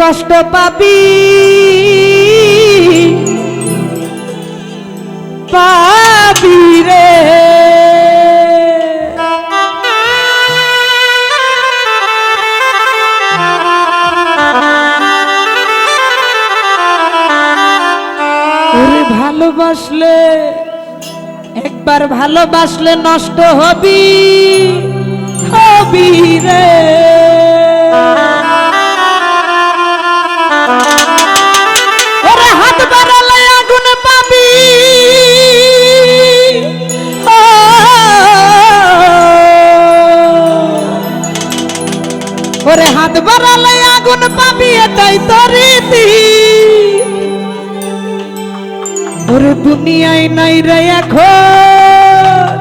কষ্ট পাবি। পাবি রে। ভালোবাসলে একবার ভালোবাসলে নষ্ট হবি হবি রে। ওরে হাত বাড়ালে আগুন পাবি, এটাই তো রীতি। ওরে দুনিয়ায় নাই রে এখন।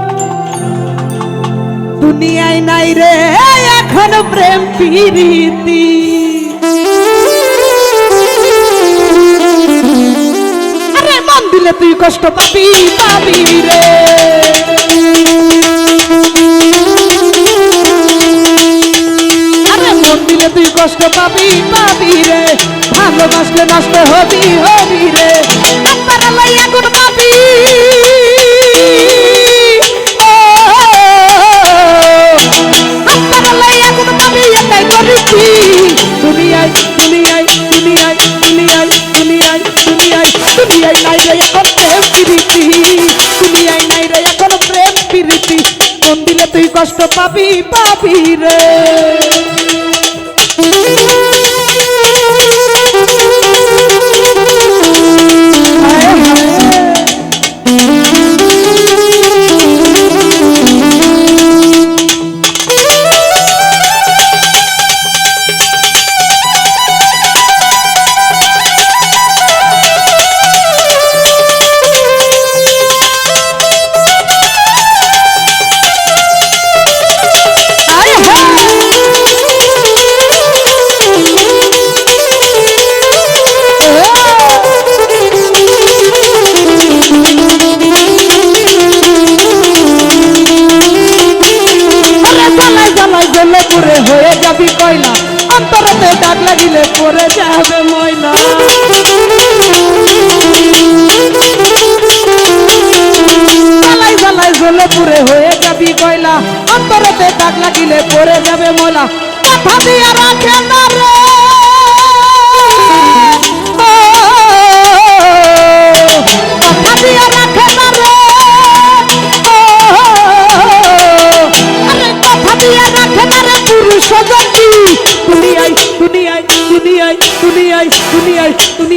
দুনিয়ায় নাই রে এখন প্রেম প্রীতি। আরে মন দিলে তুই কষ্ট পাবি পাবি রে। দিলে তুই কষ্ট পাবি পাবি রে। ভালোবাসলে নষ্ট হবি হবি রে। একবার আলাই আগুন পাবি। ও, একবার আলাই আগুন পাবি এটাই করেছি। দুনিয়ায় দুনিয়ায় দুনিয়ায় দুনিয়ায় দুনিয়ায় দুনিয়ায় দুনিয়ায় নাই রে এখন প্রেম প্রীতি। দুনিয়ায় নাই রে এখন প্রেম প্রীতি। মন দিলে তুই কষ্ট পাবি পাবি রে। লাগিলে পরে যাবে ময়না জ্বালায় জ্বালায় জ্বলে পুরে হয়ে যাবি কয়লা অন্তরতে ডাক লাগিলে পরে যাবে ময়লা। কথা দিয়ে রাখে না রে।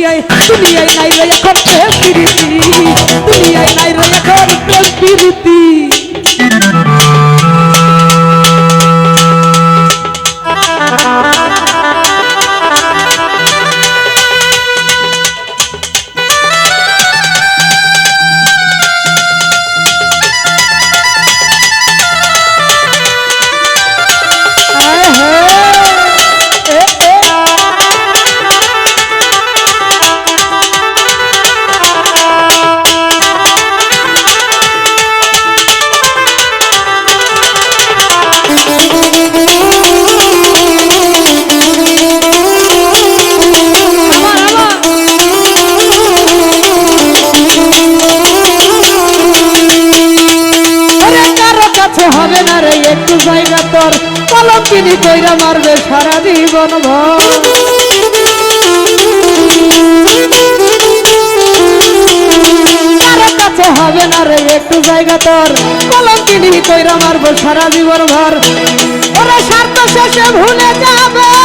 দুনিয়ায় দুনিয়ায় নাই রে এখন প্রেম একটু জায়গা তোর তিনি কইরা মারবে সারা জীবন ভর। কাছে হবে না রে, একটু জায়গা তোর কলম তিনি কইরা মারবো সারা জীবন ভর। ওরে স্বার্থ শেষে ভুলে যাবে।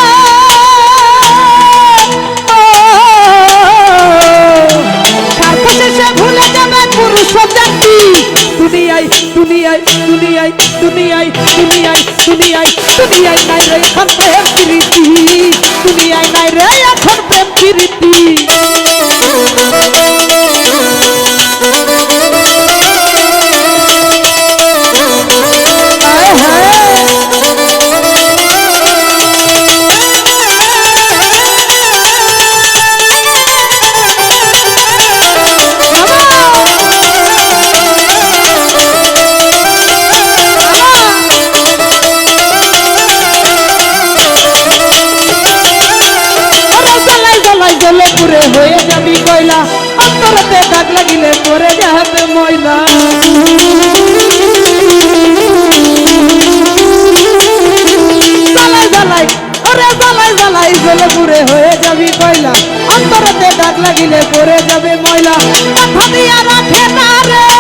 দুনিয়ায় দুনিয়ায় কয়লা অন্তরতে দাগ লাগিলে পরে যাহাতে ময়লা। জ্বালাই জ্বালাই ওরে জ্বালাই জ্বালাই জ্বলে পুরে হয়ে যাবি কয়লা। অন্তরতে দাগ লাগিলে পরে যাবে ময়লা। কথা দিয়া রাখে না রে।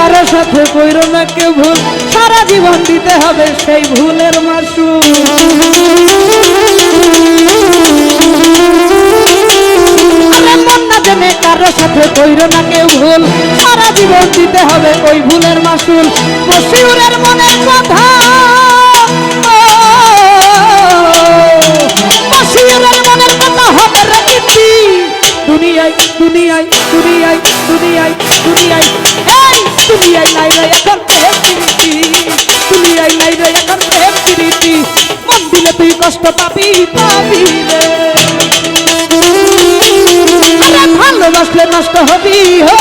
কারও সাথে কইরো না কেউ ভুল। সারা জীবন দিতে হবে সেই ভুলের মাসু জানে কারও সাথে কইরো না কেউ ভুল। সারা জীবন দিতে হবে ওই ভুলের মাসুল। বসিউরের মনের কথা। দুনিয়ায় দুনিয়ায় দুনিয়ায় দুনিয়ায়। এই, দুনিয়ায় নাই রে এখন প্রেম প্রীতি দুনিয়ায় নাই রে এখন প্রেম প্রীতি মন দিলে তুই কষ্ট পাবি পাবি রে? ভালোবাসলে নষ্ট হবি হবি